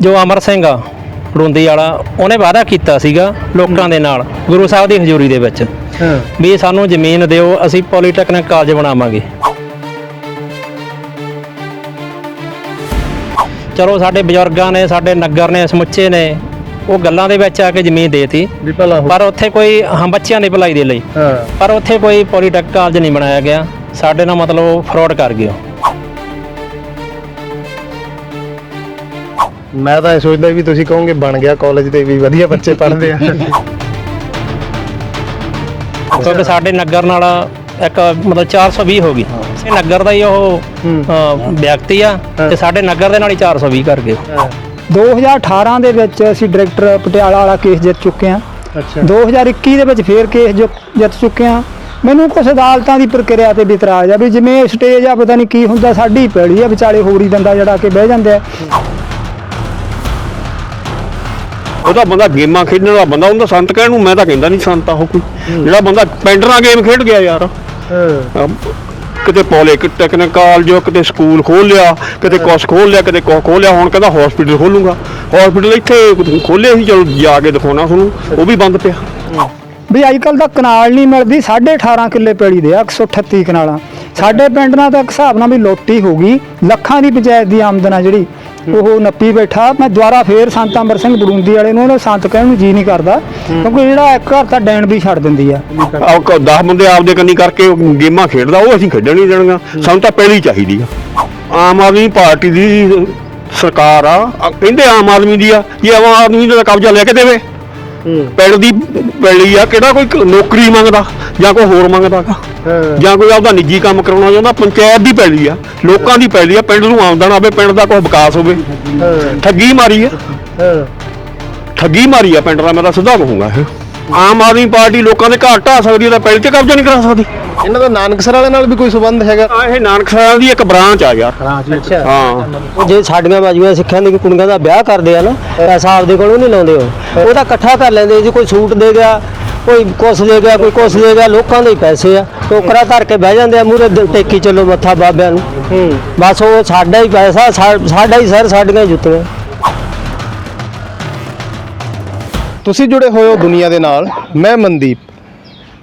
ਜੋ ਅਮਰ ਸਿੰਘ ਆ ਰੁੰਦੀ ਵਾਲਾ ਉਹਨੇ ਵਾਅਦਾ ਕੀਤਾ ਸੀਗਾ ਲੋਕਾਂ ਦੇ ਨਾਲ ਗੁਰੂ ਸਾਹਿਬ ਦੀ ਹਜ਼ੂਰੀ ਦੇ ਵਿੱਚ। ਹਾਂ। ਵੀ ਸਾਨੂੰ ਜ਼ਮੀਨ ਦਿਓ ਅਸੀਂ ਪੋਲੀਟੈਕਨਿਕ ਕਾਲਜ ਬਣਾਵਾਂਗੇ। ਚਲੋ ਸਾਡੇ ਬਜ਼ੁਰਗਾਂ ਨੇ ਸਾਡੇ ਨਗਰ ਨੇ ਸਮੁੱਚੇ ਨੇ ਉਹ ਗੱਲਾਂ ਦੇ ਵਿੱਚ ਆ ਕੇ ਜ਼ਮੀਨ ਦੇਤੀ। ਵੀ ਭਲਾ ਹੋ ਪਰ ਉੱਥੇ ਕੋਈ ਹਾਂ ਬੱਚਿਆਂ ਦੀ ਭਲਾਈ ਦੇ ਲਈ। ਹਾਂ। ਪਰ ਉੱਥੇ ਕੋਈ ਪੋਲੀਟੈਕ ਕਾਲਜ ਨਹੀਂ ਬਣਾਇਆ ਗਿਆ। ਸਾਡੇ ਨਾਲ ਮਤਲਬ ਫਰਾਡ ਕਰ ਗਿਆ ਮੈਂ ਤਾਂ ਇਹ ਸੋਚਦਾ ਵੀ ਤੁਸੀਂ ਕਹੋਗੇ ਬਣ ਗਿਆ ਕਾਲਜ ਤੇ ਵੀ ਵਧੀਆ ਬੱਚੇ ਪੜ੍ਹਦੇ ਆ। ਕਿਉਂਕਿ ਸਾਡੇ ਨਗਰ ਨਾਲ ਇੱਕ ਮਤਲਬ 420 ਹੋ ਗਈ। ਇਹ ਨਗਰ ਦਾ ਹੀ ਉਹ। ਅ, ਵਿਅਕਤੀ ਆ ਤੇ ਸਾਡੇ ਨਗਰ ਦੇ ਨਾਲ ਹੀ 420 ਕਰ ਗਏ। 2018 ਦੇ ਵਿੱਚ ਅਸੀਂ ਡਾਇਰੈਕਟਰ ਪਟਿਆਲਾ ਵਾਲਾ ਕੇਸ ਜਿੱਤ ਚੁੱਕੇ ਹਾਂ। ਅੱਛਾ। 2021 ਦੇ ਵਿੱਚ ਫੇਰ ਕੇਸ ਜਿ- ਜਿੱਤ ਚੁੱਕੇ ਹਾਂ। ਮੈਨੂੰ ਕੁਝ ਅਦਾਲਤਾਂ ਦੀ ਪ੍ਰਕਿਰਿਆ ਤੇ ਵੀ ਇਤਰਾਜ਼ ਆ ਵੀ ਜਿਵੇਂ ਸਟੇਜ ਆ ਪਤਾ ਨਹੀਂ ਕੀ ਹੁੰਦਾ ਸਾਡੀ ਪੈੜੀ ਆ ਵਿਚਾਲੇ ਹੋਰ ਹੀ ਦੰਦਾ ਜੜਾ ਕੇ ਬਹਿ ਜਾਂਦੇ ਆ ਉਹਦਾ ਬੰਦਾ ਗੇਮਾਂ ਖੇਡਣ ਵਾਲਾ ਬੰਦਾ ਉਹਦਾ ਸੰਤ ਕਹਿਣ ਨੂੰ ਮੈਂ ਤਾਂ ਕਹਿੰਦਾ ਨਹੀਂ ਸੰਤ ਆ ਉਹ ਕੋਈ। ਜਿਹੜਾ ਬੰਦਾ ਪੈਂਡਰਾਂ ਗੇਮ ਖੇਡ ਗਿਆ ਯਾਰ। ਅਮ ਕਿਤੇ ਪੋਲੀਟੈਕਨਿਕ ਕਾਲਜ ਕਿਤੇ ਸਕੂਲ ਖੋਲ ਲਿਆ ਕਿਤੇ ਕੁਛ ਖੋਲ ਲਿਆ ਕਿਤੇ ਕੁਛ ਖੋਲ ਲਿਆ ਹੁਣ ਕਹਿੰਦਾ ਹਸਪੀਟਲ ਖੋਲੂੰਗਾ। ਹਸਪੀਟਲ ਇੱਥੇ ਖੋਲੇ ਸੀ ਚਲੋ ਜਾ ਕੇ ਦਿਖਾਉਣਾ ਤੁਹਾਨੂੰ ਉਹ ਵੀ ਬੰਦ ਪਿਆ। ਵੀ ਅੱਜ ਕੱਲ ਤਾਂ ਕਨਾਲ ਨਹੀਂ ਮਿਲਦੀ 18.5 ਕਿੱਲੇ ਪੈੜੀ ਦੇ ਆ 138 ਕਨਾਲਾਂ। ਸਾਡੇ ਪਿੰਡ ਨਾਲ ਤਾਂ ਇੱਕ ਹਿਸਾਬ ਨਾਲ ਵੀ ਲੋਟੀ ਹੋ ਗਈ ਲੱਖਾਂ ਦੀ ਪੰਚਾਇਤ ਦੀ ਆਮਦਨ ਆ ਜਿਹੜੀ। ਉਹ ਨੱਪੀ ਬੈਠਾ ਮੈਂ ਦੁਬਾਰਾ ਫੇਰ ਸੰਤ ਅੰਮ੍ਰਿਤ ਸਿੰਘ ਬਰੂੰਦੀ ਵਾਲੇ ਨੂੰ ਉਹਨੇ ਸੰਤ ਕਹਿਣ ਨੂੰ ਜੀ ਨਹੀਂ ਕਰਦਾ ਕਿਉਂਕਿ ਜਿਹੜਾ ਇੱਕ ਘਰ ਤਾਂ ਡੈਣ ਵੀ ਛੱਡ ਦਿੰਦੀ ਆ। ਆਹ 10 ਬੰਦੇ ਆਪਦੇ ਕੰਨੀ ਕਰਕੇ ਗੇਮਾਂ ਖੇਡਦਾ ਉਹ ਅਸੀਂ ਖੇਡਣ ਨਹੀਂ ਦੇਣੀਆਂ ਸਾਨੂੰ ਤਾਂ ਪਹਿਲੀ ਚਾਹੀਦੀ ਆ। ਆਮ ਆਦਮੀ ਪਾਰਟੀ ਦੀ ਸਰਕਾਰ ਆ ਆ ਕਹਿੰਦੇ ਆਮ ਆਦਮੀ ਦੀ ਆ ਜੇ ਆਮ ਆਦਮੀ ਦਾ ਕਬਜ਼ਾ ਲੈ ਕੇ ਦੇਵੇ। ਪਿੰਡ ਦੀ ਪੈਲੀ ਆ ਕਿਹੜਾ ਕੋਈ ਨੌਕਰੀ ਮੰਗਦਾ ਜਾਂ ਕੋਈ ਹੋਰ ਮੰਗਦਾ ਗਾ। ਹਾਂ। ਜਾਂ ਕੋਈ ਆਪਦਾ ਨਿੱਜੀ ਕੰਮ ਕਰਾਉਣਾ ਚਾਹੁੰਦਾ ਪੰਚਾਇਤ ਦੀ ਪੈਲੀ ਆ ਲੋਕਾਂ ਦੀ ਪੈਲੀ ਆ ਪਿੰਡ ਨੂੰ ਆਮਦਨ ਆਵੇ ਪਿੰਡ ਦਾ ਕੋਈ ਵਿਕਾਸ ਹੋਵੇ। ਠੱਗੀ ਮਾਰੀ ਆ। ਠੱਗੀ ਮਾਰੀ ਆ ਪਿੰਡ ਦਾ ਮੈਂ ਤਾਂ ਸਿੱਧਾ ਕਹੂੰਗਾ ਇਹ। ਆਮ ਆਦਮੀ ਪਾਰਟੀ ਲੋਕਾਂ ਦੇ ਘਰ ਢਾ ਸਕਦੀ ਹੈ ਤਾਂ ਪੈਲੀ ਤੇ ਕਬਜ਼ਾ ਨਹੀਂ ਕਰਾ ਸਕਦੀ। ਇਹਨਾਂ ਦਾ ਨਾਨਕਸਰ ਵਾਲੇ ਨਾਲ ਵੀ ਕੋਈ ਸੰਬੰਧ ਹੈਗਾ? ਆ ਇਹ ਨਾਨਕ ਸਾਹਿਬ ਦੀ ਇੱਕ ਬ੍ਰਾਂਚ ਆ ਯਾਰ। ਅੱਛਾ। ਹਾਂ। ਉਹ ਜੇ ਸਾਡੀਆਂ ਬਾਜੂਆਂ ਸਿੱਖਾਂ ਦੀ ਕੁੜੀਆਂ ਦਾ ਵਿਆਹ ਕਰਦੇ ਆ ਨਾ ਪੈਸਾ ਆਪਦੇ ਕੋਲੋਂ ਨਹੀਂ ਲਾਉਂਦੇ ਉਹ। ਉਹ ਤਾਂ ਇਕੱਠਾ ਕਰ ਲੈਂਦੇ ਜੀ ਕੋਈ ਸੂਟ ਦੇ ਗਿਆ ਕੋਈ ਕੁਛ ਦੇ ਗਿਆ ਕੋਈ ਕੁਛ ਦੇ ਗਿਆ ਲੋਕਾਂ ਦੇ ਹੀ ਪੈਸੇ ਆ। ਟੋਕਰਾ ਧਰ ਕੇ ਬਹਿ ਜਾਂਦੇ ਆ ਮੂਰੇ ਟੇਕੀ ਚੱਲੋ ਮੱਥਾ ਬਾਬਿਆਂ ਨੂੰ। ਹੂੰ। ਬਸ ਉਹ ਸਾਡਾ ਹੀ ਪੈਸਾ ਸਾ- ਸਾਡਾ ਹੀ ਸਰ ਸਾਡੀਆਂ ਹੀ ਜੁੱਤੀਆਂ। ਤੁਸੀਂ ਜੁੜੇ ਹੋਏ ਹੋ ਦੁਨੀਆ ਦੇ ਨਾਲ, ਮੈਂ ਮਨਦੀਪ।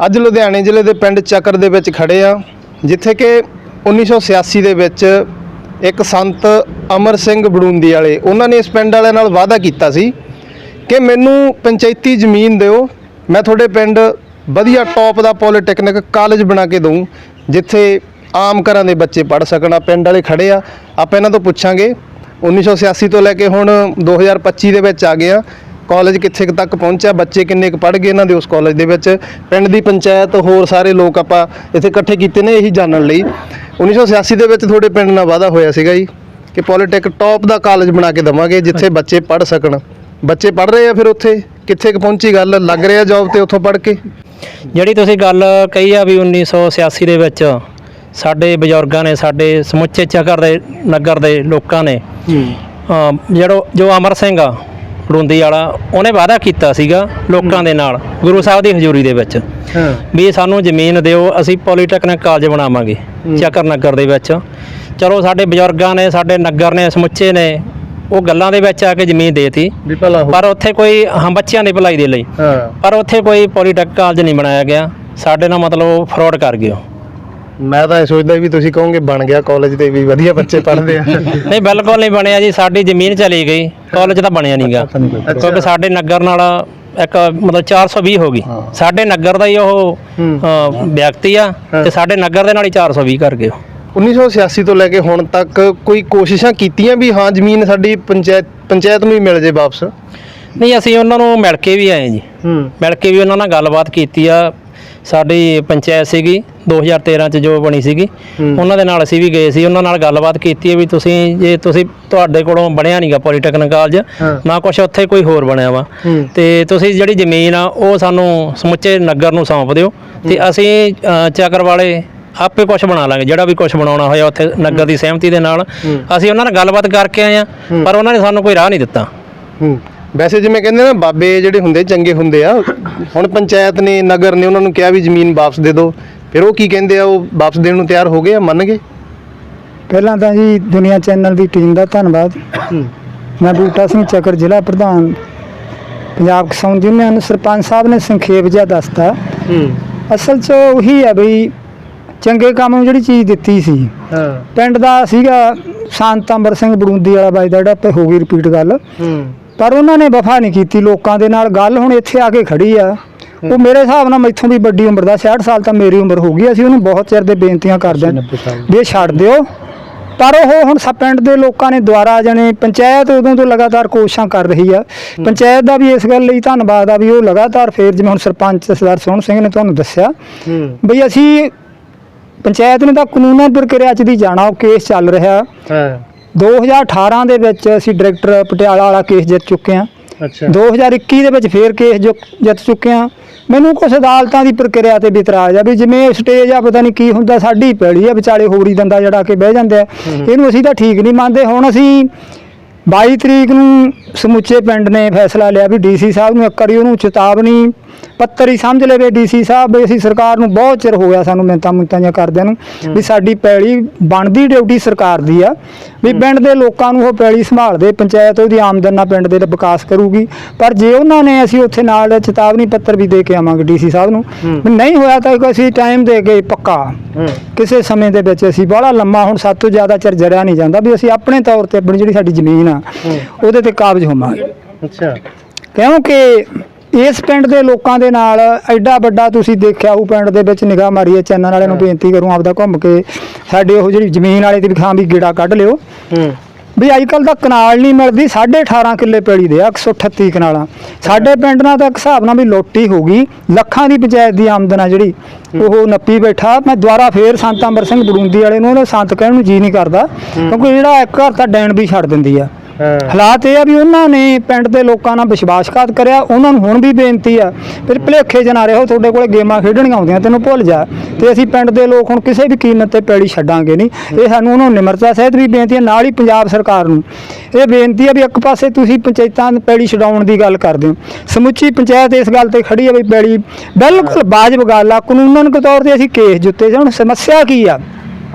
ਅੱਜ ਲੁਧਿਆਣੇ ਜ਼ਿਲ੍ਹੇ ਦੇ ਪਿੰਡ ਚੱਕਰ ਦੇ ਵਿੱਚ ਖੜੇ ਆ ਜਿੱਥੇ ਕਿ 1986 ਦੇ ਵਿੱਚ ਇੱਕ ਸੰਤ ਅਮਰ ਸਿੰਘ ਬੜੂੰਦੀ ਵਾਲੇ, ਉਹਨਾਂ ਨੇ ਇਸ ਪਿੰਡ ਵਾਲਿਆਂ ਨਾਲ ਵਾਅਦਾ ਕੀਤਾ ਸੀ ਕਿ ਮੈਨੂੰ ਪੰਚਾਇਤੀ ਜ਼ਮੀਨ ਦਿਓ, ਮੈਂ ਤੁਹਾਡੇ ਪਿੰਡ ਵਧੀਆ ਟੌਪ ਦਾ ਪੋਲੀਟੈਕਨਿਕ ਕਾਲਜ ਬਣਾ ਕੇ ਦਊਂ, ਜਿੱਥੇ ਆਮ ਘਰਾਂ ਦੇ ਬੱਚੇ ਪੜ੍ਹ ਸਕਣ। ਆ ਪਿੰਡ ਵਾਲੇ ਖੜੇ ਆ, ਆਪਾਂ ਇਹਨਾਂ ਤੋਂ ਪੁੱਛਾਂਗੇ। 1986 ਤੋਂ ਲੈ ਕੇ ਹੁਣ 2025 ਦੇ ਵਿੱਚ ਆ ਗਏ ਆ। ਕਾਲਜ ਕਿੱਥੇ ਕੁ ਤੱਕ ਪਹੁੰਚਿਆ ਬੱਚੇ ਕਿੰਨੇ ਕੁ ਪੜ੍ਹ ਗਏ ਇਹਨਾਂ ਦੇ ਉਸ ਕਾਲਜ ਦੇ ਵਿੱਚ ਪਿੰਡ ਦੀ ਪੰਚਾਇਤ ਹੋਰ ਸਾਰੇ ਲੋਕ ਆਪਾਂ ਇੱਥੇ ਇਕੱਠੇ ਕੀਤੇ ਨੇ ਇਹੀ ਜਾਣਨ ਲਈ। 1986 ਦੇ ਵਿੱਚ ਤੁਹਾਡੇ ਪਿੰਡ ਨਾਲ ਵਾਅਦਾ ਹੋਇਆ ਸੀਗਾ ਜੀ ਕਿ ਪੋਲੀਟੈਕ ਟੌਪ ਦਾ ਕਾਲਜ ਬਣਾ ਕੇ ਦਵਾਂਗੇ ਜਿੱਥੇ ਬੱਚੇ ਪੜ੍ਹ ਸਕਣ। ਬੱਚੇ ਪੜ੍ਹ ਰਹੇ ਆ ਫਿਰ ਉੱਥੇ? ਕਿੱਥੇ ਕੁ ਪਹੁੰਚੀ ਗੱਲ? ਲੱਗ ਰਿਹਾ ਜੌਬ ਤੇ ਉੱਥੋਂ ਪੜ੍ਹ ਕੇ? ਜਿਹੜੀ ਤੁਸੀਂ ਗੱਲ ਕਹੀ ਆ ਵੀ 1986 ਦੇ ਵਿੱਚ ਸਾਡੇ ਬਜ਼ੁਰਗਾਂ ਨੇ ਸਾਡੇ ਸਮੁੱਚੇ ਚੱਕਰ ਦੇ ਨਗਰ ਦੇ ਲੋਕਾਂ ਨੇ ਜਿਹੜੋ ਜੋ ਅਮਰ ਸਿੰਘ ਆ ਰੁੰਦੀ ਵਾਲਾ ਉਹਨੇ ਵਾਅਦਾ ਕੀਤਾ ਸੀਗਾ ਲੋਕਾਂ ਦੇ ਨਾਲ ਗੁਰੂ ਸਾਹਿਬ ਦੀ ਹਜ਼ੂਰੀ ਦੇ ਵਿੱਚ। ਹਾਂ। ਵੀ ਸਾਨੂੰ ਜ਼ਮੀਨ ਦਿਓ ਅਸੀਂ ਪੋਲੀਟੈਕਨਿਕ ਕਾਲਜ ਬਣਾਵਾਂਗੇ ਚੱਕਰ ਨਗਰ ਦੇ ਵਿੱਚ। ਚਲੋ ਸਾਡੇ ਬਜ਼ੁਰਗਾਂ ਨੇ ਸਾਡੇ ਨਗਰ ਨੇ ਸਮੁੱਚੇ ਨੇ ਉਹ ਗੱਲਾਂ ਦੇ ਵਿੱਚ ਆ ਕੇ ਜ਼ਮੀਨ ਦੇਤੀ। ਪਰ ਉੱਥੇ ਕੋਈ ਹਾਂ ਬੱਚਿਆਂ ਦੀ ਭਲਾਈ ਦੇ ਲਈ। ਪਰ ਉੱਥੇ ਕੋਈ ਪੋਲੀਟੈਕ ਕਾਲਜ ਨਹੀਂ ਬਣਾਇਆ ਗਿਆ। ਸਾਡੇ ਨਾਲ ਮਤਲਬ ਫਰਾਡ ਕਰ ਗਿਆ ਮੈਂ ਤਾਂ ਇਹ ਸੋਚਦਾ ਵੀ ਤੁਸੀਂ ਕਹੋਗੇ ਬਣ ਗਿਆ ਕਾਲਜ ਤੇ ਵੀ ਵਧੀਆ ਬੱਚੇ ਪੜ੍ਹਦੇ ਆ। ਨਹੀਂ ਬਿਲਕੁਲ ਨਹੀਂ ਬਣਿਆ ਜੀ ਸਾਡੀ ਜ਼ਮੀਨ ਚਲੀ ਗਈ ਕਾਲਜ ਤਾਂ ਬਣਿਆ ਨਹੀਂਗਾ ਕਿਉਂਕਿ ਸਾਡੇ ਨਗਰ ਨਾਲ ਇੱਕ ਮਤਲਬ 420 ਹੋ ਗਈ। ਸਾਡੇ ਨਗਰ ਦਾ ਹੀ ਉਹ ਵਿਅਕਤੀ ਆ ਤੇ ਸਾਡੇ ਨਗਰ ਦੇ ਨਾਲ ਹੀ 420 ਕਰ ਗਏ 1986 ਤੋਂ ਲੈ ਕੇ ਹੁਣ ਤੱਕ ਕੋਈ ਕੋਸ਼ਿਸ਼ਾਂ ਕੀਤੀਆਂ ਵੀ ਹਾਂ ਜ਼ਮੀਨ ਸਾਡੀ ਪੰਚਾਇਤ ਪੰਚਾਇਤ ਨੂੰ ਹੀ ਮਿਲ ਜੇ ਵਾਪਸ? ਨਹੀਂ ਅਸੀਂ ਉਹਨਾਂ ਨੂੰ ਮਿਲ ਕੇ ਵੀ ਆਏ ਜੀ। ਮਿਲ ਕੇ ਵੀ ਉਹਨਾਂ ਨਾਲ ਗੱਲਬਾਤ ਕੀਤੀ ਆ। ਸਾਡੀ ਪੰਚਾਇਤ ਸੀਗੀ। 2013 ਚ ਜੋ ਬਣੀ ਸੀਗੀ। ਉਹਨਾਂ ਦੇ ਨਾਲ ਅਸੀਂ ਵੀ ਗਏ ਸੀ ਉਹਨਾਂ ਨਾਲ ਗੱਲਬਾਤ ਕੀਤੀ ਹੈ ਵੀ ਤੁਸੀਂ ਜੇ ਤੁਸੀਂ ਤੁਹਾਡੇ ਕੋਲੋਂ ਬਣਿਆ ਨਹੀਂਗਾ ਪੋਲੀਟੈਕਨਿਕ ਕਾਲਜ। ਨਾ ਕੁਛ ਉੱਥੇ ਕੋਈ ਹੋਰ ਬਣਿਆ ਵਾ। ਤੇ ਤੁਸੀਂ ਜਿਹੜੀ ਜ਼ਮੀਨ ਆ ਉਹ ਸਾਨੂੰ ਸਮੁੱਚੇ ਨਗਰ ਨੂੰ ਸੌਂਪ ਦਿਓ। ਤੇ ਅਸੀਂ ਚੱਕਰ ਵਾਲੇ ਆਪੇ ਕੁਝ ਬਣਾ ਲਾਂਗੇ ਜਿਹੜਾ ਵੀ ਕੁਝ ਬਣਾਉਣਾ ਹੋਇਆ ਉੱਥੇ ਨਗਰ ਦੀ ਸਹਿਮਤੀ ਦੇ ਨਾਲ। ਅਸੀਂ ਉਹਨਾਂ ਨਾਲ ਗੱਲਬਾਤ ਕਰਕੇ ਆਏ ਆ ਪਰ ਉਹਨਾਂ ਨੇ ਸਾਨੂੰ ਕੋਈ ਰਾਹ ਨਹੀਂ ਦਿੱਤਾ। ਵੈਸੇ ਜਿਵੇਂ ਕਹਿੰਦੇ ਨਾ ਬਾਬੇ ਜਿਹੜੇ ਹੁੰਦੇ ਚੰਗੇ ਹੁੰਦੇ ਆ ਹੁਣ ਪੰਚਾਇਤ ਨੇ ਨਗਰ ਨੇ ਉਹਨਾਂ ਨੂੰ ਕਿਹਾ ਵੀ ਜ਼ਮੀਨ ਵਾਪਸ ਦੇ ਦਿਓ। ਫਿਰ ਉਹ ਕੀ ਕਹਿੰਦੇ ਆ ਉਹ ਵਾਪਸ ਦੇਣ ਨੂੰ ਤਿਆਰ ਹੋ ਗਏ ਆ ਮੰਨ ਗਏ ਪਹਿਲਾਂ ਤਾਂ ਜੀ ਦੁਨੀਆ ਚੈਨਲ ਦੀ ਟੀਮ ਦਾ ਧੰਨਵਾਦ। ਮੈਂ ਬੂਟਾ ਸਿੰਘ ਚੱਕਰ ਜ਼ਿਲ੍ਹਾ ਪ੍ਰਧਾਨ। ਪੰਜਾਬ ਕਿਸਾਨ ਯੂਨੀਅਨ ਸਰਪੰਚ ਸਾਹਿਬ ਨੇ ਸੰਖੇਪ ਜਿਹਾ ਦੱਸਤਾ। ਅਸਲ 'ਚ ਉਹੀ ਹੈ ਬਈ ਚੰਗੇ ਕੰਮ ਨੂੰ ਜਿਹੜੀ ਚੀਜ਼ ਦਿੱਤੀ ਸੀ। ਹਾਂ। ਪਿੰਡ ਦਾ ਸੀਗਾ ਸੰਤ ਅੰਬਰ ਸਿੰਘ ਬੜੂੰਦੀ ਵਾਲਾ ਬਾਈ ਦਾ ਜਿਹੜਾ ਤੇ ਹੋ ਗਈ ਰਿਪੀਟ ਗੱਲ। ਪਰ ਉਹਨਾਂ ਨੇ ਵਫਾ ਨਹੀਂ ਕੀਤੀ ਲੋਕਾਂ ਦੇ ਨਾਲ। ਗੱਲ ਹੁਣ ਇੱਥੇ ਆ ਕੇ ਖੜੀ ਆ। ਉਹ ਮੇਰੇ ਹਿਸਾਬ ਨਾਲ ਮੈਥੋਂ ਵੀ ਵੱਡੀ ਉਮਰ ਦਾ 66 ਸਾਲ ਤਾਂ ਮੇਰੀ ਉਮਰ ਹੋ ਗਈ ਅਸੀਂ ਉਹਨੂੰ ਬਹੁਤ ਚਿਰ ਦੇ ਬੇਨਤੀਆਂ ਕਰਦੇ ਹਾਂ ਵੀ ਇਹ ਛੱਡ ਦਿਓ। ਪਰ ਉਹ ਹੁਣ ਪਿੰਡ ਦੇ ਲੋਕਾਂ ਨੇ ਦੁਆਰਾ ਜਾਣੇ ਪੰਚਾਇਤ ਉਦੋਂ ਤੋਂ ਲਗਾਤਾਰ ਕੋਸ਼ਿਸ਼ਾਂ ਕਰ ਰਹੀ ਆ। ਪੰਚਾਇਤ ਦਾ ਵੀ ਇਸ ਗੱਲ ਲਈ ਧੰਨਵਾਦ ਆ ਵੀ ਉਹ ਲਗਾਤਾਰ ਫੇਰ ਜਿਵੇਂ ਹੁਣ ਸਰਪੰਚ ਸਰਦਾਰ ਸੋਹਣ ਸਿੰਘ ਨੇ ਤੁਹਾਨੂੰ ਦੱਸਿਆ ਬਈ ਅਸੀਂ ਪੰਚਾਇਤ ਨੇ ਤਾਂ ਕਾਨੂੰਨਾਂ ਪ੍ਰਕਿਰਿਆ ਚ ਦੀ ਜਾਣਾ ਉਹ ਕੇਸ ਚੱਲ ਰਿਹਾ। ਹਾਂ। 2018 ਦੇ ਵਿੱਚ ਅਸੀਂ ਡਾਇਰੈਕਟਰ ਪਟਿਆਲਾ ਵਾਲਾ ਕੇਸ ਜਿੱਤ ਚੁੱਕੇ ਅੱਛਾ। 2021 ਦੇ ਵਿੱਚ ਫੇਰ ਕੇਸ ਜਿੱਤ ਚੁੱਕੇ ਹਾਂ। ਮੈਨੂੰ ਕੁਝ ਅਦਾਲਤਾਂ ਦੀ ਪ੍ਰਕਿਰਿਆ ਤੇ ਵੀ ਇਤਰਾਜ਼ ਆ ਵੀ ਜਿਵੇਂ ਸਟੇਜ ਆ ਪਤਾ ਨਹੀਂ ਕੀ ਹੁੰਦਾ ਸਾਡੀ ਪੈੜੀ ਆ ਵਿਚਾਲੇ ਹੋਰੀ ਦੰਦਾ ਜੜਾ ਕੇ ਬਹਿ ਜਾਂਦੇ ਆ ਇਹਨੂੰ ਅਸੀਂ ਤਾਂ ਠੀਕ ਨਹੀਂ ਮੰਨਦੇ। ਹੁਣ ਅਸੀਂ 22 ਤਰੀਕ ਨੂੰ ਸਮੁੱਚੇ ਪਿੰਡ ਨੇ ਫੈਸਲਾ ਲਿਆ ਵੀ ਡੀਸੀ ਸਾਹਿਬ ਨੂੰ ਇੱਕ ਵਾਰੀ ਉਹਨੂੰ ਚੇਤਾਵਨੀ ਪੱਤਰ ਹੀ ਸਮਝ ਲਵੇ ਡੀਸੀ ਸਾਹਿਬ ਵੀ ਅਸੀਂ ਸਰਕਾਰ ਨੂੰ ਬਹੁਤ ਚਿਰ ਹੋ ਗਿਆ ਸਾਨੂੰ ਮਿੰਤਾਂ ਮੁੰਤਾਂ ਜਿਹਾ ਕਰਦਿਆਂ ਨੂੰ ਵੀ ਸਾਡੀ ਪੈਲੀ ਬਣਦੀ ਡਿਊਟੀ ਸਰਕਾਰ ਦੀ ਆ ਵੀ ਪਿੰਡ ਦੇ ਲੋਕਾਂ ਨੂੰ ਉਹ ਪੈਲੀ ਸੰਭਾਲਦੇ ਪੰਚਾਇਤ ਉਹਦੀ ਆਮਦਨ ਨਾਲ ਪਿੰਡ ਦੇ ਵਿਕਾਸ ਕਰੂਗੀ। ਪਰ ਜੇ ਉਹਨਾਂ ਨੇ ਅਸੀਂ ਉੱਥੇ ਨਾਲ ਚੇਤਾਵਨੀ ਪੱਤਰ ਵੀ ਦੇ ਕੇ ਆਵਾਂਗੇ ਡੀਸੀ ਸਾਹਿਬ ਨੂੰ ਵੀ ਨਹੀਂ ਹੋਇਆ ਤਾਂ ਅਸੀਂ ਟਾਈਮ ਦੇ ਕੇ ਪੱਕਾ। ਕਿਸੇ ਸਮੇਂ ਦੇ ਵਿੱਚ ਅਸੀਂ ਬੜਾ ਲੰਮਾ ਹੁਣ ਸੱਤ ਤੋਂ ਜ਼ਿਆਦਾ ਚਿਰ ਜਰਿਆ ਨਹੀਂ ਜਾਂਦਾ ਵੀ ਅਸੀਂ ਆਪਣੇ ਤੌਰ ਤੇ ਆਪਣੀ ਜਿਹੜੀ ਸਾਡੀ ਜ਼ਮੀਨ ਆ ਉਹਦੇ ਤੇ ਕਾਬਜ ਹੋਵਾਂਗੇ। ਅੱਛਾ। ਕਿਉਂਕਿ ਇਸ ਪਿੰਡ ਦੇ ਲੋਕਾਂ ਦੇ ਨਾਲ ਐਡਾ ਵੱਡਾ ਤੁਸੀਂ ਦੇਖਿਆ ਉਹ ਪਿੰਡ ਦੇ ਵਿੱਚ ਨਿਗਾਹ ਮਾਰੀਏ ਚੈਨਲ ਵਾਲਿਆਂ ਨੂੰ ਬੇਨਤੀ ਕਰੂੰ ਆਪਦਾ ਘੁੰਮ ਕੇ ਸਾਡੇ ਉਹ ਜਿਹੜੀ ਜ਼ਮੀਨ ਵਾਲੇ ਦੀ ਖਾਂ ਵੀ ਗੇੜਾ ਕੱਢ ਲਿਓ। ਹੂੰ। ਵੀ ਅੱਜ ਕੱਲ ਤਾਂ ਕਨਾਲ ਨਹੀਂ ਮਿਲਦੀ 18.5 ਕਿੱਲੇ ਪੈਲੀ ਦੇ ਆ 138 ਕਨਾਲਾਂ। ਸਾਡੇ ਪਿੰਡ ਨਾਲ ਤਾਂ ਹਿਸਾਬ ਨਾਲ ਵੀ ਲੋਟੀ ਹੋ ਗਈ ਲੱਖਾਂ ਦੀ ਪੰਚਾਇਤ ਦੀ ਆਮਦਨ ਆ ਜਿਹੜੀ ਉਹ ਨੱਪੀ ਬੈਠਾ ਮੈਂ ਦੁਬਾਰਾ ਫੇਰ ਸੰਤ ਅੰਬਰ ਸਿੰਘ ਬੜੂੰਦੀ ਵਾਲੇ ਨੂੰ ਉਹਨੇ ਸੰਤ ਕਹਿਣ ਨੂੰ ਜੀ ਨਹੀਂ ਕਰਦਾ ਕਿਉਂਕਿ ਜਿਹੜਾ ਇੱਕ ਘਰ ਤਾਂ ਡੈਣ ਵੀ ਛੱਡ ਦਿੰਦੀ ਆ। ਹਾਲਾਤ ਇਹ ਆ ਵੀ ਉਹਨਾਂ ਨੇ ਪਿੰਡ ਦੇ ਲੋਕਾਂ ਨਾਲ ਵਿਸ਼ਵਾਸਘਾਤ ਕਰਿਆ ਉਹਨਾਂ ਨੂੰ ਹੁਣ ਵੀ ਬੇਨਤੀ ਆ ਫਿਰ ਭਲੇਖੇ ਜਨਾ ਰਹੋ ਤੁਹਾਡੇ ਕੋਲੇ ਗੇਮਾਂ ਖੇਡਣੀਆਂ ਆਉਂਦੀਆਂ ਤੈਨੂੰ ਭੁੱਲ ਜਾ। ਤੇ ਅਸੀਂ ਪਿੰਡ ਦੇ ਲੋਕ ਹੁਣ ਕਿਸੇ ਵੀ ਕੀਮਤ ਤੇ ਪੈੜੀ ਛੱਡਾਂਗੇ ਨਹੀਂ। ਇਹ ਸਾਨੂੰ ਉਹਨਾਂ ਨੂੰ ਨਿਮਰਤਾ ਸਹਿਤ ਵੀ ਬੇਨਤੀ ਹੈ ਨਾਲ ਹੀ ਪੰਜਾਬ ਸਰਕਾਰ ਨੂੰ। ਇਹ ਬੇਨਤੀ ਆ ਵੀ ਇੱਕ ਪਾਸੇ ਤੁਸੀਂ ਪੰਚਾਇਤਾਂ ਪੈੜੀ ਛਡਾਉਣ ਦੀ ਗੱਲ ਕਰਦੇ ਹੋ। ਸਮੁੱਚੀ ਪੰਚਾਇਤ ਇਸ ਗੱਲ ਤੇ ਖੜੀ ਆ ਵੀ ਪੈੜੀ ਬਿਲਕੁਲ ਵਾਜਬ ਗੱਲ ਆ ਕਾਨੂੰਨਨ ਤੌਰ ਤੇ ਅਸੀਂ ਕੇਸ ਜੁੱਤੇ ਸੀ ਹੁਣ ਸਮੱਸਿਆ ਕੀ ਆ?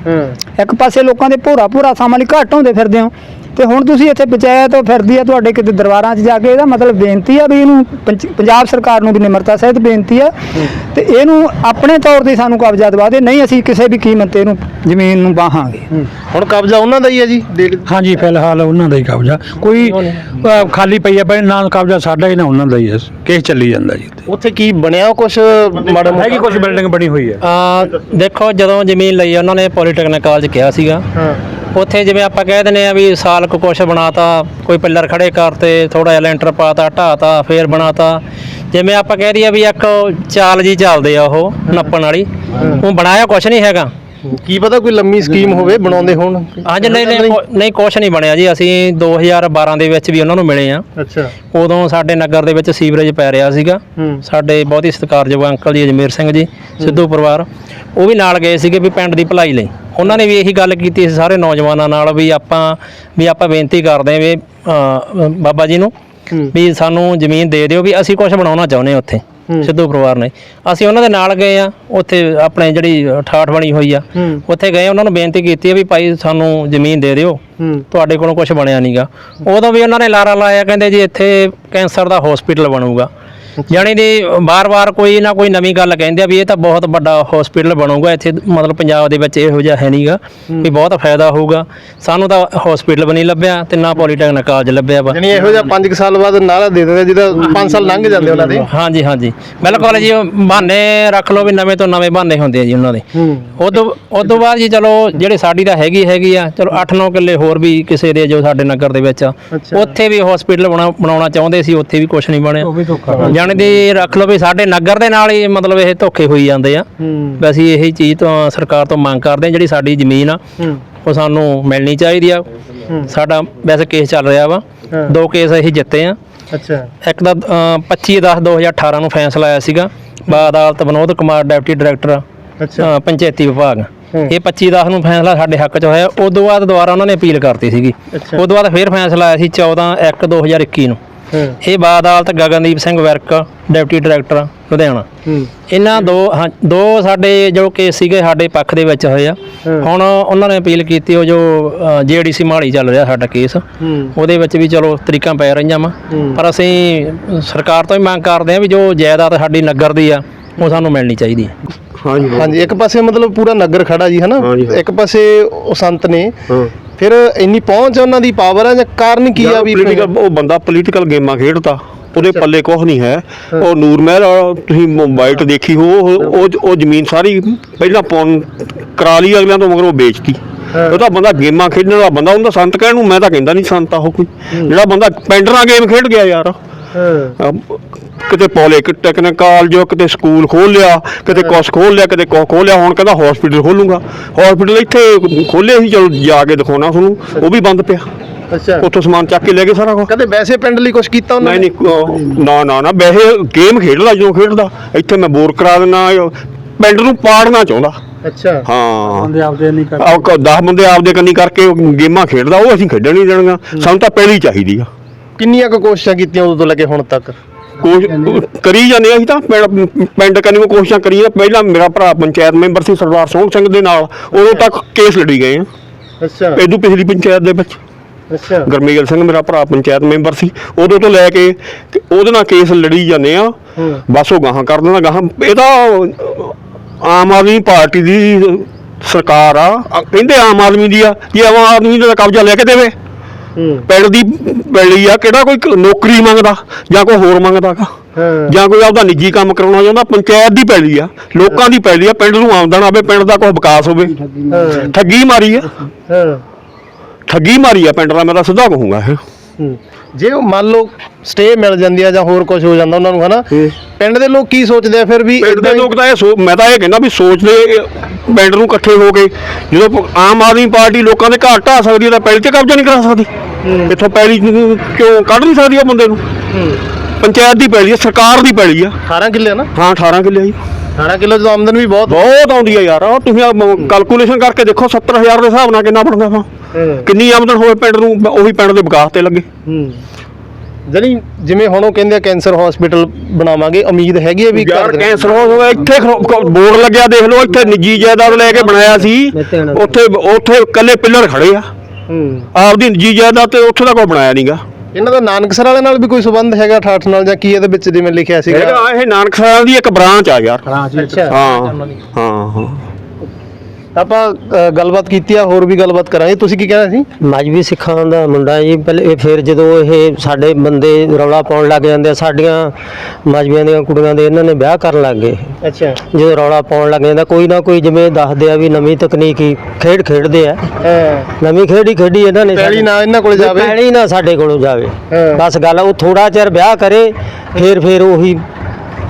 ਹੂੰ। ਇੱਕ ਪਾਸੇ ਲੋਕਾਂ ਦੇ ਭੋਰਾ ਭੋਰਾ ਸਾਮਾਂ ਲਈ ਘੱਟ ਹੁੰਦੇ ਫਿਰਦੇ ਹੋ। ਤੇ ਹੁਣ ਤੁਸੀਂ ਇੱਥੇ ਪੰਚਾਇਤ ਫਿਰਦੀ ਆ ਤੁਹਾਡੇ ਕਿਤੇ ਦਰਬਾਰਾਂ 'ਚ ਜਾ ਕੇ ਇਹਦਾ ਮਤਲਬ ਬੇਨਤੀ ਆ ਵੀ ਇਹਨੂੰ ਪੰਜਾਬ ਸਰਕਾਰ ਨੂੰ ਵੀ ਨਿਮਰਤਾ ਸਹਿਤ ਬੇਨਤੀ ਆ। ਤੇ ਇਹਨੂੰ ਆਪਣੇ ਤੌਰ ਤੇ ਸਾਨੂੰ ਕਬਜ਼ਾ ਦਵਾ ਦੇ ਨਹੀਂ ਅਸੀਂ ਕਿਸੇ ਵੀ ਕੀਮਤ ਤੇ ਇਹਨੂੰ ਜ਼ਮੀਨ ਨੂੰ ਬਾਹਾਂਗੇ। ਹੁਣ ਕਬਜ਼ਾ ਉਹਨਾਂ ਦਾ ਹੀ ਹੈ ਜੀ ਹਾਂਜੀ ਫਿਲਹਾਲ ਉਹਨਾਂ ਦਾ ਹੀ ਕਬਜ਼ਾ। ਕੋਈ ਅ, ਖਾਲੀ ਪਈ ਹੈ ਪਰ ਨਾ ਕਬਜ਼ਾ ਸਾਡਾ ਹੀ ਨਾ ਉਹਨਾਂ ਦਾ ਹੀ ਹੈ ਕੇਸ ਚੱਲੀ ਜਾਂਦਾ ਜੀ ਉੱਥੇ ਕੀ ਬਣਿਆ ਕੁਛ ਮਾੜਾ ਹੈਗੀ ਮੋਟਾ ਕੁਝ ਬਿਲਡਿੰਗ ਬਣੀ ਹੋਈ ਹੈ ਆ ਦੇਖੋ ਜਦੋਂ ਜ਼ਮੀਨ ਲਈ ਉਹਨਾਂ ਨੇ ਪੋਲੀਟੈਕਨਿਕ ਕਾਲਜ ਕਿਹਾ ਸੀਗਾ। ਹਾਂ। ਉੱਥੇ ਜਿਵੇਂ ਆਪਾਂ ਕਹਿ ਦਿੰਦੇ ਆ ਵੀ ਸਾਲ ਕੁ ਕੁਛ ਬਣਾਤਾ ਕੋਈ ਪਿੱਲਰ ਖੜੇ ਕਰਤੇ ਥੋੜਾ ਜਿਹਾ ਲੈਂਟਰ ਪਾਤਾ ਢਾਤਾ ਫੇਰ ਬਣਾਤਾ। ਜਿਵੇਂ ਆਪਾਂ ਕਹਿ ਦਈਏ ਵੀ ਇੱਕ ਚਾਲ ਜੀ ਚੱਲਦੇ ਆ ਉਹ ਨੱਪਣ ਵਾਲੀ ਉਹ ਬਣਾਇਆ ਕੁਛ ਨਹੀਂ ਹੈਗਾ। ਕੀ ਪਤਾ ਕੋਈ ਲੰਮੀ ਸਕੀਮ ਹੋਵੇ ਬਣਾਉਂਦੇ ਹੋਣ। ਅੱਜ ਨਹੀਂ ਨਹੀਂ ਕੁ- ਨਹੀਂ ਕੁਛ ਨਹੀਂ ਬਣਿਆ ਜੀ। ਅਸੀਂ 2012 ਦੇ ਵਿੱਚ ਵੀ ਉਹਨਾਂ ਨੂੰ ਮਿਲੇ ਆ ਅੱਛਾ। ਉਦੋਂ ਸਾਡੇ ਨਗਰ ਦੇ ਵਿੱਚ ਸੀਵਰੇਜ ਪੈ ਰਿਹਾ ਸੀਗਾ। ਹੂੰ। ਸਾਡੇ ਬਹੁਤ ਹੀ ਸਤਿਕਾਰਯੋਗ ਅੰਕਲ ਜੀ ਅਜਮੇਰ ਸਿੰਘ ਜੀ ਸਿੱਧੂ ਪਰਿਵਾਰ ਉਹ ਵੀ ਨਾਲ ਗਏ ਸੀਗੇ ਵੀ ਪਿੰਡ ਦੀ ਭਲਾਈ ਲਈ। ਉਹਨਾਂ ਨੇ ਵੀ ਇਹੀ ਗੱਲ ਕੀਤੀ ਸੀ ਸਾਰੇ ਨੌਜਵਾਨਾਂ ਨਾਲ ਵੀ ਆਪਾਂ ਵੀ ਆਪਾਂ ਬੇਨਤੀ ਕਰਦੇ ਹਾਂ ਵੀ ਬਾਬਾ ਜੀ ਨੂੰ। ਵੀ ਸਾਨੂੰ ਜ਼ਮੀਨ ਦੇ ਦਿਓ ਵੀ ਅਸੀਂ ਕੁਝ ਬਣਾਉਣਾ ਚਾਹੁੰਦੇ ਹਾਂ ਉੱਥੇ। ਸਿੱਧੂ ਪਰਿਵਾਰ ਨੇ। ਅਸੀਂ ਉਹਨਾਂ ਦੇ ਨਾਲ ਗਏ ਆ ਉੱਥੇ ਆਪਣੇ ਜਿਹੜੀ ਠਾਠ ਬਣੀ ਹੋਈ ਆ ਹੂੰ। ਉੱਥੇ ਗਏ ਉਹਨਾਂ ਨੂੰ ਬੇਨਤੀ ਕੀਤੀ ਆ ਵੀ ਭਾਈ ਸਾਨੂੰ ਜ਼ਮੀਨ ਦੇ ਦਿਓ। ਹੂੰ। ਤੁਹਾਡੇ ਕੋਲੋਂ ਕੁਝ ਬਣਿਆ ਨਹੀਂਗਾ ਉਦੋਂ ਵੀ ਉਹਨਾਂ ਨੇ ਲਾਰਾ ਲਾਇਆ ਕਹਿੰਦੇ ਜੀ ਇੱਥੇ ਕੈਂਸਰ ਦਾ ਹਸਪੀਟਲ ਬਣੂਗਾ। ਜਾਣੀ ਦੀ ਬਾਰ-ਬਾਰ ਕੋਈ ਨਾ ਕੋਈ ਨਵੀਂ ਗੱਲ ਕਹਿੰਦੇ ਆ ਵੀ ਇਹ ਤਾਂ ਬਹੁਤ ਵੱਡਾ ਹਸਪੀਟਲ ਬਣੂਗਾ ਇੱਥੇ ਮਤਲਬ ਪੰਜਾਬ ਦੇ ਵਿੱਚ ਇਹੋ ਜਿਹਾ ਹੈ ਨਹੀਂਗਾ ਵੀ ਬਹੁਤ ਫਾਇਦਾ ਹੋਊਗਾ। ਸਾਨੂੰ ਤਾਂ ਹਸਪੀਟਲ ਵੀ ਨਹੀਂ ਲੱਭਿਆ ਤੇ ਨਾ ਪੋਲੀਟੈਕਨਿਕ ਕਾਲਜ ਲੱਭਿਆ ਵਾ। ਯਾਨੀ ਇਹੋ ਜਿਹਾ 5 ਸਾਲ ਬਾਅਦ ਨਾਰਾ ਦੇ ਦਿੰਦੇ ਜਿਹਦਾ 5 ਸਾਲ ਲੰਘ ਜਾਂਦੇ ਉਹਨਾਂ ਦੇ। ਹਾਂਜੀ ਹਾਂਜੀ। ਬਿਲਕੁਲ ਜੀ ਬਹਾਨੇ ਰੱਖ ਲਓ ਵੀ ਨਵੇਂ ਤੋਂ ਨਵੇਂ ਬਹਾਨੇ ਹੁੰਦੇ ਆ ਜੀ ਉਹਨਾਂ ਦੇ। ਉਦੋਂ ਉਦੋਂ ਬਾਅਦ ਜੀ ਚਲੋ ਜਿਹੜੇ ਸਾਡੀ ਤਾਂ ਹੈਗੀ ਹੈਗੀ ਆ ਚਲੋ 8-9 ਕਿੱਲੇ ਹੋਰ ਵੀ ਕਿਸੇ ਦੇ ਜੋ ਸਾਡੇ ਨਗਰ ਦੇ ਵਿੱਚ ਆ। ਉੱਥੇ ਵੀ ਹਸਪੀਟਲ ਬਣਾਉਣਾ ਚਾਹੁੰਦੇ ਸੀ ਉੱਥੇ ਵੀ ਕੁਝ ਨਹੀਂ ਬਣਿਆ। ਜਾਣੀ ਦੀ ਰੱਖ ਲਓ ਵੀ ਸਾਡੇ ਨਗਰ ਦੇ ਨਾਲ ਹੀ ਮਤਲਬ ਇਹ ਧੋਖੇ ਹੋਈ ਜਾਂਦੇ ਆ। ਵੀ ਅਸੀਂ ਇਹੀ ਚੀਜ਼ ਤੋਂ ਸਰਕਾਰ ਤੋਂ ਮੰਗ ਕਰਦੇ ਹਾਂ ਜਿਹੜੀ ਸਾਡੀ ਜ਼ਮੀਨ ਆ ਉਹ ਸਾਨੂੰ ਮਿਲਣੀ ਚਾਹੀਦੀ ਆ। ਸਾਡਾ ਵੈਸੇ ਕੇਸ ਚੱਲ ਰਿਹਾ ਵਾ। ਦੋ ਕੇਸ ਅਸੀਂ ਜਿੱਤੇ ਆ। ਅੱਛਾ। ਇੱਕ ਦਾ 25 10 2018 ਨੂੰ ਫੈਸਲਾ ਆਇਆ ਸੀਗਾ। ਬਾ ਅਦਾਲਤ ਵਿਨੋਦ ਕੁਮਾਰ ਡਿਪਟੀ ਡਾਇਰੈਕਟਰ ਅੱਛਾ। ਪੰਚਾਇਤੀ ਵਿਭਾਗ। ਇਹ 25 10 ਨੂੰ ਫੈਸਲਾ ਸਾਡੇ ਹੱਕ 'ਚ ਹੋਇਆ। ਉਦੋਂ ਬਾਅਦ ਦੁਬਾਰਾ ਉਹਨਾਂ ਨੇ ਅਪੀਲ ਕਰਤੀ ਸੀਗੀ। ਅੱਛਾ। ਉਦੋਂ ਬਾਅਦ ਫਿਰ ਫੈਸਲਾ ਆਇਆ ਸੀ 14 1 2021 ਨੂੰ। ਇਹ ਬਾਅਦਾਲਤ ਗਗਨਦੀਪ ਸਿੰਘ ਵਿਰਕ ਡਿਪਟੀ ਡਾਇਰੈਕਟਰ ਲੁਧਿਆਣਾ। ਇਹਨਾਂ ਦੋ ਦੋ ਸਾਡੇ ਜੋ ਕੇਸ ਸੀਗੇ ਸਾਡੇ ਪੱਖ ਦੇ ਵਿੱਚ ਹੋਏ ਆ। ਹੁਣ ਉਹਨਾਂ ਨੇ ਅਪੀਲ ਕੀਤੀ ਉਹ ਜੋ ਜੀਡੀਸੀ ਮਾੜੀ ਚੱਲ ਰਿਹਾ ਸਾਡਾ ਕੇਸ। ਉਹਦੇ ਵਿੱਚ ਵੀ ਚਲੋ ਤਰੀਕਾਂ ਪੈ ਰਹੀਆਂ ਵਾ। ਪਰ ਅਸੀਂ ਸਰਕਾਰ ਤੋਂ ਹੀ ਮੰਗ ਕਰਦੇ ਆ ਵੀ ਜੋ ਜਾਇਦਾਦ ਸਾਡੀ ਨਗਰ ਦੀ ਆ ਉਹ ਸਾਨੂੰ ਮਿਲਣੀ ਚਾਹੀਦੀ ਹੈ ਹਾਂਜੀ। ਹਾਂਜੀ ਇੱਕ ਪਾਸੇ ਮਤਲਬ ਪੂਰਾ ਨਗਰ ਖੜਾ ਜੀ ਹਨਾ। ਇੱਕ ਪਾਸੇ ਉਹ ਸੰਤ ਨੇ। ਹਾਂ। ਫਿਰ ਇੰਨੀ ਪਹੁੰਚ ਉਹਨਾਂ ਦੀ ਪਾਵਰ ਹੈ ਜਾਂ ਕਾਰਨ ਕੀ ਆ ਵੀ ਪੋਲੀਟੀਕਲ ਉਹ ਬੰਦਾ ਪੋਲੀਟੀਕਲ ਗੇਮਾਂ ਖੇਡਦਾ ਉਹਦੇ ਪੱਲੇ ਕੁਝ ਨਹੀਂ ਹੈ। ਉਹ ਨੂਰ ਮਹਿਲ ਤੁਸੀਂ ਮੋਬਾਈਲ ਦੇਖੀ ਹੋ ਉਹ ਉਹ- ਜ਼ਮੀਨ ਸਾਰੀ ਪਹਿਲਾਂ ਪੌਣ ਕਰਾ ਲਈ ਅਗਲਿਆਂ ਤੋਂ ਮਗਰ ਉਹ ਵੇਚਤੀ। ਉਹ ਤਾਂ ਬੰਦਾ ਗੇਮਾਂ ਖੇਡਣ ਵਾਲਾ ਬੰਦਾ ਉਹਦਾ ਸੰਤ ਕਹਿਣ ਨੂੰ ਮੈਂ ਤਾਂ ਕਹਿੰਦਾ ਨਹੀਂ ਸੰਤ ਆ ਉਹ ਕੋਈ। ਜਿਹੜਾ ਬੰਦਾ ਪੈਂਡਰਾਂ ਗੇਮ ਖੇਡ ਗਿਆ ਯਾਰ। ਅਹ ਕਿਤੇ ਪੋਲੀਟੈਕਨਿਕ ਕਾਲਜ ਕਿਤੇ ਸਕੂਲ ਖੋਲ ਲਿਆ ਕਿਤੇ ਕੁਛ ਖੋਲ ਲਿਆ ਕਿਤੇ ਕੁਛ ਖੋਲ ਲਿਆ ਹੁਣ ਕਹਿੰਦਾ ਹਸਪੀਟਲ ਖੋਲੂੰਗਾ। ਹਸਪੀਟਲ ਇੱਥੇ ਖੋਲੇ ਸੀ ਚਲੋ ਜਾ ਕੇ ਦਿਖਾਉਣਾ ਤੁਹਾਨੂੰ ਉਹ ਵੀ ਬੰਦ ਪਿਆ। ਅੱਛਾ। ਉੱਥੋਂ ਸਮਾਨ ਚੱਕ ਕੇ ਲੈ ਗਏ ਸਾਰਾ ਕੁਛ। ਕਦੇ ਵੈਸੇ ਪਿੰਡ ਲਈ ਕੁਝ ਕੀਤਾ ਉਹਨਾਂ ਨਹੀਂ ਨਹੀਂ ਉਹ ਨਾ ਨਾ ਨਾ ਵੈਸੇ ਗੇਮ ਖੇਡਦਾ ਜਦੋਂ ਖੇਡਦਾ ਇੱਥੇ ਮੈਂ ਬੋਰ ਕਰਾ ਦਿੰਦਾ ਪਿੰਡ ਨੂੰ ਪਾੜਨਾ ਚਾਹੁੰਦਾ। ਅੱਛਾ। ਹਾਂ। ਬੰਦੇ ਆਪਦੇ ਨਹੀਂ ਕਰ ਆਹ 10 ਬੰਦੇ ਆਪਦੇ ਕੰਨੀ ਕਰਕੇ ਉਹ ਗੇਮਾਂ ਖੇਡਦਾ ਉਹ ਅਸੀਂ ਖੇਡਣ ਨਹੀਂ ਦੇਣਗਾ ਸਾਨੂੰ ਤਾਂ ਪਹਿਲੀ ਚਾਹੀਦੀ ਆ। ਕਿੰਨੀਆਂ ਕੁ ਕੋਸ਼ਿਸ਼ਾਂ ਕੀਤੀਆਂ ਉਦੋਂ ਤੋਂ ਲੈ ਕੇ ਹੁਣ ਤੱਕ? ਕੋਸ਼ ਕਰੀ ਜਾਂਦੇ ਆ ਅਸੀਂ ਤਾਂ ਪਿੰਡ ਪਿੰਡ ਕੰਨੀ ਕੋਸ਼ਿਸ਼ਾਂ ਕਰੀਆਂ। ਪਹਿਲਾਂ ਮੇਰਾ ਭਰਾ ਪੰਚਾਇਤ ਮੈਂਬਰ ਸੀ ਸਰਦਾਰ ਸੋਹਣ ਸਿੰਘ ਦੇ ਨਾਲ। ਉਦੋਂ ਤੱਕ ਕੇਸ ਲੜੀ ਗਏ ਆ। ਅੱਛਾ। ਇਦੋਂ ਪਿਛਲੀ ਪੰਚਾਇਤ ਦੇ ਵਿੱਚ। ਅੱਛਾ। ਗਰਮੇਲ ਸਿੰਘ ਮੇਰਾ ਭਰਾ ਪੰਚਾਇਤ ਮੈਂਬਰ ਸੀ। ਉਦੋਂ ਤੋਂ ਲੈ ਕੇ ਤੇ ਉਹਦੇ ਨਾਲ ਕੇਸ ਲੜੀ ਜਾਂਦੇ ਆ। ਬਸ ਉਹ ਗਾਹਾਂ ਕਰ ਦਿੰਦਾ ਗਾਹਾਂ ਇਹ ਤਾਂ ਆਮ ਆਦਮੀ ਪਾਰਟੀ ਦੀ ਸਰਕਾਰ ਆ ਆ। ਕਹਿੰਦੇ ਆਮ ਆਦਮੀ ਦੀ ਆ ਜੇ ਆਮ ਆਦਮੀ ਦਾ ਕਬਜ਼ਾ ਲੈ ਕੇ ਦੇਵੇ। ਪਿੰਡ ਦੀ ਪੈਲੀ ਆ ਕਿਹੜਾ ਕੋਈ ਨੌਕਰੀ ਮੰਗਦਾ ਜਾਂ ਕੋਈ ਹੋਰ ਮੰਗਦਾ ਗਾ। ਜਾਂ ਕੋਈ ਆਪਦਾ ਨਿੱਜੀ ਕੰਮ ਕਰਾਉਣਾ ਚਾਹੁੰਦਾ ਪੰਚਾਇਤ ਦੀ ਪੈਲੀ ਆ ਲੋਕਾਂ ਦੀ ਪੈਲੀ ਆ ਪਿੰਡ ਨੂੰ ਆਮਦਨ ਆਵੇ ਪਿੰਡ ਦਾ ਕੋਈ ਵਿਕਾਸ ਹੋਵੇ। ਠੱਗੀ ਮਾਰੀ ਆ। ਠੱਗੀ ਮਾਰੀ ਆ ਪਿੰਡ ਦਾ ਮੈਂ ਤਾਂ ਸਿੱਧਾ ਕਹੂੰਗਾ ਇਹ। ਜੇ ਉਹ ਮੰਨ ਲਓ ਸਟੇ ਮਿਲ ਜਾਂਦੀ ਆ ਜਾਂ ਹੋਰ ਕੁਝ ਹੋ ਜਾਂਦਾ ਉਹਨਾਂ ਨੂੰ ਹਨਾ? ਪਿੰਡ ਦੇ ਲੋਕ ਕੀ ਸੋਚਦੇ ਆ ਫਿਰ ਵੀ ਪਿੰਡ ਦੇ ਲੋਕ ਤਾਂ ਇਹ ਸੋ- ਮੈਂ ਤਾਂ ਇਹ ਕਹਿੰਦਾ ਵੀ ਸੋਚਦੇ ਪਿੰਡ ਨੂੰ ਇਕੱਠੇ ਹੋ ਕੇ ਜਦੋਂ ਆਮ ਆਦਮੀ ਪਾਰਟੀ ਲੋਕਾਂ ਦੇ ਘਰ ਢਾ ਸਕਦੀ ਹੈ ਤਾਂ ਪੈਲੀ ਤੇ ਕਬਜ਼ਾ ਨਹੀਂ ਕਰਾ ਸਕਦੀ। ਇੱਥੋਂ ਪੈਲੀ ਕਿਉਂ ਕੱਢ ਨਹੀਂ ਸਕਦੀ ਉਹ ਬੰਦੇ ਨੂੰ? ਪੰਚਾਇਤ ਦੀ ਪੈਲੀ ਹੈ ਸਰਕਾਰ ਦੀ ਪੈਲੀ ਆ। 18 ਕਿੱਲੇ ਨਾ? ਹਾਂ 18 ਕਿੱਲੇ ਜੀ। 18 ਕਿੱਲੇ ਤੋਂ ਆਮਦਨ ਵੀ ਬਹੁਤ ਬਹੁਤ ਆਉਂਦੀ ਆ ਯਾਰ। ਤੁਸੀਂ ਕੈਲਕੂਲੇਸ਼ਨ ਕਰਕੇ ਦੇਖੋ 70000 ਦੇ ਹਿਸਾਬ ਨਾਲ ਕਿੰਨਾ ਬਣਦਾ ਵਾ। ਕਿੰਨੀ ਆਮਦਨ ਹੋਵੇ ਪਿੰਡ ਨੂੰ ਉਹੀ ਪਿੰਡ ਦੇ ਵਿਕਾਸ ਤੇ ਲੱਗੇ। ਜਾਨੀ ਜਿਵੇਂ ਹੁਣ ਉਹ ਕਹਿੰਦੇ ਆ ਕੈਂਸਰ ਹਸਪੀਟਲ ਬਣਾਵਾਂਗੇ ਉਮੀਦ ਹੈਗੀ ਹੈ ਵੀ ਯਾਰ ਕਰ ਦੇਣ। ਕੈਂਸਰ ਹੋ ਗਿਆ ਇੱਥੇ ਬੋਰਡ ਲੱਗਿਆ ਦੇਖ ਲਓ ਇੱਥੇ ਨਿੱਜੀ ਜਾਇਦਾਦ ਲੈ ਕੇ ਬਣਾਇਆ ਸੀ। ਉੱਥੇ ਉੱਥੇ ਇਕੱਲੇ ਪਿੱਲਰ ਖੜੇ ਆ। ਹੂੰ। ਆਪਦੀ ਨਿੱਜੀ ਜਾਇਦਾਦ ਤੇ ਉੱਥੇ ਦਾ ਕੋਈ ਬਣਾਇਆ ਨਹੀਂਗਾ ਇਹਨਾਂ ਦਾ ਨਾਨਕਸਰ ਵਾਲੇ ਨਾਲ ਵੀ ਕੋਈ ਸੰਬੰਧ ਹੈਗਾ 68 ਨਾਲ ਜਾਂ ਕੀ ਇਹਦੇ ਵਿੱਚ ਜਿਵੇਂ ਲਿਖਿਆ ਸੀਗਾ? ਹੈਗਾ ਇਹ ਨਾਨਕ ਸਾਹਿਬ ਦੀ ਇੱਕ ਬ੍ਰਾਂਚ ਆ ਯਾਰ। ਅੱਛਾ। ਹਾਂ ਹਾਂ ਹਾਂ। ਆਪਾਂ ਅ, ਗੱਲਬਾਤ ਕੀਤੀ ਆ ਹੋਰ ਵੀ ਗੱਲਬਾਤ ਕਰਾਂਗੇ। ਤੁਸੀਂ ਕੀ ਕਹਿਣਾ ਸੀ? ਮਜਬੀ ਸਿੱਖਾਂ ਦਾ ਮੁੰਡਾ ਜੀ। ਪਹਿਲੇ ਇਹ ਫਿਰ ਜਦੋਂ ਇਹ ਸਾਡੇ ਬੰਦੇ ਰੌਲਾ ਪਾਉਣ ਲੱਗ ਜਾਂਦੇ ਆ ਸਾਡੀਆਂ ਮਜਬੀਆਂ ਦੀਆਂ ਕੁੜੀਆਂ ਦੇ ਇਹਨਾਂ ਨੇ ਵਿਆਹ ਕਰਨ ਲੱਗ ਗਏ। ਅੱਛਾ। ਜਦੋਂ ਰੌਲਾ ਪਾਉਣ ਲੱਗ ਜਾਂਦਾ ਕੋਈ ਨਾ ਕੋਈ ਜਿਵੇਂ ਦੱਸਦੇ ਆ ਵੀ ਨਵੀਂ ਤਕਨੀਕੀ ਖੇਡ ਖੇਡਦੇ ਆ। ਹਾਂ। ਨਵੀਂ ਖੇਡ ਖੇਡੀ ਇਹਨਾਂ ਨੇ ਪੈਲੀ ਨਾ ਇਹਨਾਂ ਕੋਲੇ ਜਾਵੇ। ਪੈਲੀ ਨਾ ਸਾਡੇ ਕੋਲੋਂ ਜਾਵੇ। ਹਾਂ। ਬਸ ਗੱਲ ਉਹ ਥੋੜਾ ਚਿਰ ਵਿਆਹ ਕਰੇ ਫੇਰ ਫੇਰ ਉਹੀ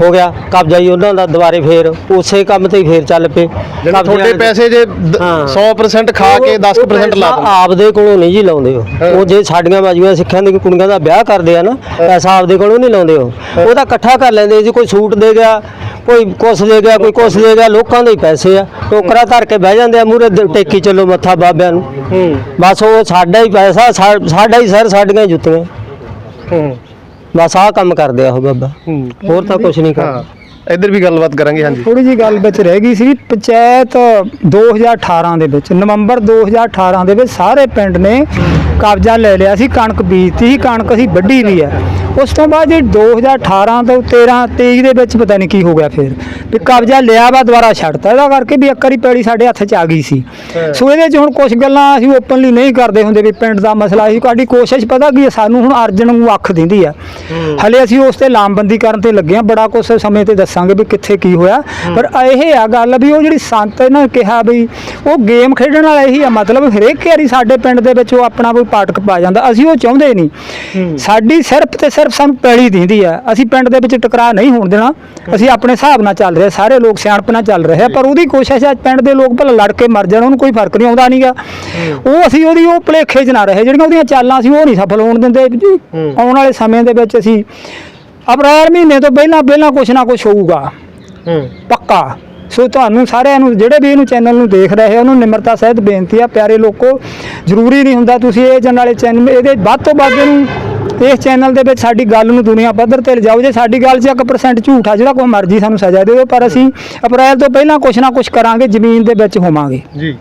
ਹੋ ਗਿਆ ਕਬਜ਼ਾ ਹੀ ਉਹਨਾਂ ਦਾ ਦੁਬਾਰੇ ਫੇਰ ਉਸੇ ਕੰਮ ਤੇ ਹੀ ਫੇਰ ਚੱਲ ਪਏ। ਤੁਹਾਡੇ ਪੈਸੇ ਜੇ ਦ- ਹਾਂ। 100% ਖਾ ਕੇ 10% ਲਾ ਦੋ ਆਪਦੇ ਕੋਲੋਂ ਨਹੀਂ ਜੀ ਲਾਉਂਦੇ ਉਹ। ਉਹ ਜੇ ਸਾਡੀਆਂ ਬਾਜੂਆਂ ਸਿੱਖਿਆ ਦੀ ਕੁੜੀਆਂ ਦਾ ਵਿਆਹ ਕਰਦੇ ਆ ਨਾ ਪੈਸਾ ਆਪਦੇ ਕੋਲੋਂ ਨਹੀਂ ਲਾਉਂਦੇ ਉਹ। ਉਹ ਤਾਂ ਇਕੱਠਾ ਕਰ ਲੈਂਦੇ ਜੀ ਕੋਈ ਸੂਟ ਦੇ ਗਿਆ ਕੋਈ ਕੁਛ ਦੇ ਗਿਆ ਕੋਈ ਕੁਛ ਦੇ ਗਿਆ ਲੋਕਾਂ ਦੇ ਹੀ ਪੈਸੇ ਆ। ਟੋਕਰਾ ਧਰ ਕੇ ਬਹਿ ਜਾਂਦੇ ਆ ਮੂਰੇ ਟੇਕੀ ਚੱਲੋ ਮੱਥਾ ਬਾਬਿਆਂ ਨੂੰ। ਬਸ ਉਹ ਸਾਡਾ ਹੀ ਪੈਸਾ ਸਾ- ਸਾਡਾ ਹੀ ਸਰ ਸਾਡੀਆਂ ਹੀ ਜੁੱਤੀਆਂ। ਹੂੰ। ਬਸ ਆਹ ਕੰਮ ਕਰਦੇ ਆ ਉਹ ਬਾਬਾ। ਹੋਰ ਤਾਂ ਕੁਛ ਨਹੀਂ ਹਾਂ। ਕਰਦੇ ਇੱਧਰ ਵੀ ਗੱਲਬਾਤ ਕਰਾਂਗੇ ਹਾਂਜੀ। ਥੋੜੀ ਜੀ ਗੱਲ ਵਿੱਚ ਰਹਿ ਗਈ ਸੀ ਪੰਚਾਇਤ 2018 ਦੇ ਵਿੱਚ ਨਵੰਬਰ 2018 ਦੇ ਵਿੱਚ ਸਾਰੇ ਪਿੰਡ ਨੇ ਕਬਜ਼ਾ ਲੈ ਲਿਆ ਸੀ ਕਣਕ ਬੀਜਤੀ ਸੀ ਕਣਕ ਅਸੀਂ ਵੱਢੀ ਵੀ ਹੈ। ਉਸ ਤੋਂ ਬਾਅਦ ਜੇ 2018 ਤੋਂ 13 23 ਦੇ ਵਿੱਚ ਪਤਾ ਨਹੀਂ ਕੀ ਹੋ ਗਿਆ ਫਿਰ। ਵੀ ਕਬਜ਼ਾ ਲਿਆ ਵਾ ਦੁਬਾਰਾ ਛੱਡਤਾ। ਇਹਦਾ ਕਰਕੇ ਵੀ ਇੱਕ ਵਾਰੀ ਪੈੜੀ ਸਾਡੇ ਹੱਥ 'ਚ ਆ ਗਈ ਸੀ। ਸੋ ਇਹਦੇ 'ਚ ਹੁਣ ਕੁਝ ਗੱਲਾਂ ਅਸੀਂ ਓਪਨਲੀ ਨਹੀਂ ਕਰਦੇ ਹੁੰਦੇ ਵੀ ਪਿੰਡ ਦਾ ਮਸਲਾ ਸੀ। ਸਾਡੀ ਕੋਸ਼ਿਸ਼ ਪਤਾ ਕੀ ਸਾਨੂੰ ਹੁਣ ਅਰਜਨ ਨੂੰ ਅੱਖ ਦਿੰਦੀ ਆ। ਹਲੇ ਅਸੀਂ ਉਸ ਤੇ ਲਾਮਬੰਦੀ ਕਰਨ ਤੇ ਲੱਗੇ ਆ। ਬੜਾ ਕੁਝ ਸਮੇਂ ਤੇ ਦੱਸਾਂਗੇ ਵੀ ਕਿੱਥੇ ਕੀ ਹੋਇਆ। ਪਰ ਇਹ ਆ ਗੱਲ ਵੀ ਉਹ ਜਿਹੜੀ ਸੰਤ ਨੇ ਕਿਹਾ ਵੀ ਉਹ ਗੇਮ ਖੇਡਣ ਵਾਲਾ ਇਹੀ ਆ। ਮਤਲਬ ਹਰੇਕ ਵਾਰੀ ਸਾਡੇ ਪਿੰਡ ਦੇ ਵਿੱਚ ਉਹ ਆਪਣਾ ਕੋਈ ਪਾਟਕ ਪਾ ਜਾਂਦਾ। ਅਸੀਂ ਉਹ ਚਾਹੁੰਦੇ ਨਹੀਂ। ਸਾਡੀ ਸਿਰਫ ਤੇ ਸਿਰਫ ਸਾਨੂੰ ਪੈਲੀ ਦਿੰਦੀ ਆ। ਅਸੀਂ ਪਿੰਡ ਦੇ ਵਿੱਚ ਟਕਰਾਅ ਨਹੀਂ ਹੋਣ ਦੇਣਾ। ਅਸੀਂ ਆਪਣੇ ਹਿਸਾਬ ਨਾਲ ਚੱਲ ਰਹੇ। ਸਾਰੇ ਲੋਕ ਸਿਆਣਪ ਨਾਲ ਚੱਲ ਰਹੇ ਆ। ਪਰ ਉਹਦੀ ਕੋਸ਼ਿਸ਼ ਹੈ ਪਿੰਡ ਦੇ ਲੋਕ ਭਲਾ ਲੜ ਕੇ ਮਰ ਜਾਣ ਉਹਨੂੰ ਕੋਈ ਫ਼ਰਕ ਨਹੀਂ ਆਉਂਦਾ ਨਹੀਂਗਾ ਉਹ ਅਸੀਂ ਉਹਦੀ ਉਹ ਭੁਲੇਖੇ 'ਚ ਨਾ ਰਹੇ। ਜਿਹੜੀਆਂ ਉਹਦੀਆਂ ਚਾਲਾਂ ਸੀ ਉਹ ਨਹੀਂ ਸਫਲ ਹੋਣ ਦਿੰਦੇ। ਜੀ। ਆਉਣ ਵਾਲੇ ਸਮੇਂ ਦੇ ਵਿੱਚ ਅਸੀਂ ਅਪ੍ਰੈਲ ਮਹੀਨੇ ਤੋਂ ਪਹਿਲਾਂ ਪਹਿਲਾਂ ਕੁਛ ਨਾ ਕੁਛ ਹੋਊਗਾ। ਹੂੰ। ਪੱਕਾ। ਸੋ ਤੁਹਾਨੂੰ ਸਾਰਿਆਂ ਨੂੰ ਜਿਹੜੇ ਵੀ ਇਹਨੂੰ ਚੈਨਲ ਨੂੰ ਦੇਖ ਰਹੇ ਆ ਉਹਨੂੰ ਨਿਮਰਤਾ ਸਹਿਤ ਬੇਨਤੀ ਆ ਪਿਆਰੇ ਲੋਕੋ। ਜ਼ਰੂਰੀ ਨਹੀਂ ਹੁੰਦਾ ਤੁਸੀਂ ਇਹ ਜਨ ਵਾਲੇ ਚੈਨਲ ਇਹਦੇ ਵੱਧ ਤੋਂ ਵੱਧ ਇਹਨੂੰ ਇਸ ਚੈਨਲ ਦੇ ਵਿੱਚ ਸਾਡੀ ਗੱਲ ਨੂੰ ਦੁਨੀਆ ਪੱਧਰ ਤੇ ਲਿਜਾਓ। ਜੇ ਸਾਡੀ ਗੱਲ 'ਚ 1% ਝੂਠ ਆ, ਜਿਹੜਾ ਕੋਈ ਮਰਜ਼ੀ ਸਾਨੂੰ ਸਜ਼ਾ ਦੇ ਦਿਓ, ਪਰ ਅਸੀਂ ਅਪ੍ਰੈਲ ਤੋਂ ਪਹਿਲਾਂ ਕੁਛ ਨਾ ਕੁਛ ਕਰਾਂਗੇ, ਜ਼ਮੀਨ ਦੇ ਵਿੱਚ ਹੋਵਾਂਗੇ। ਜੀ।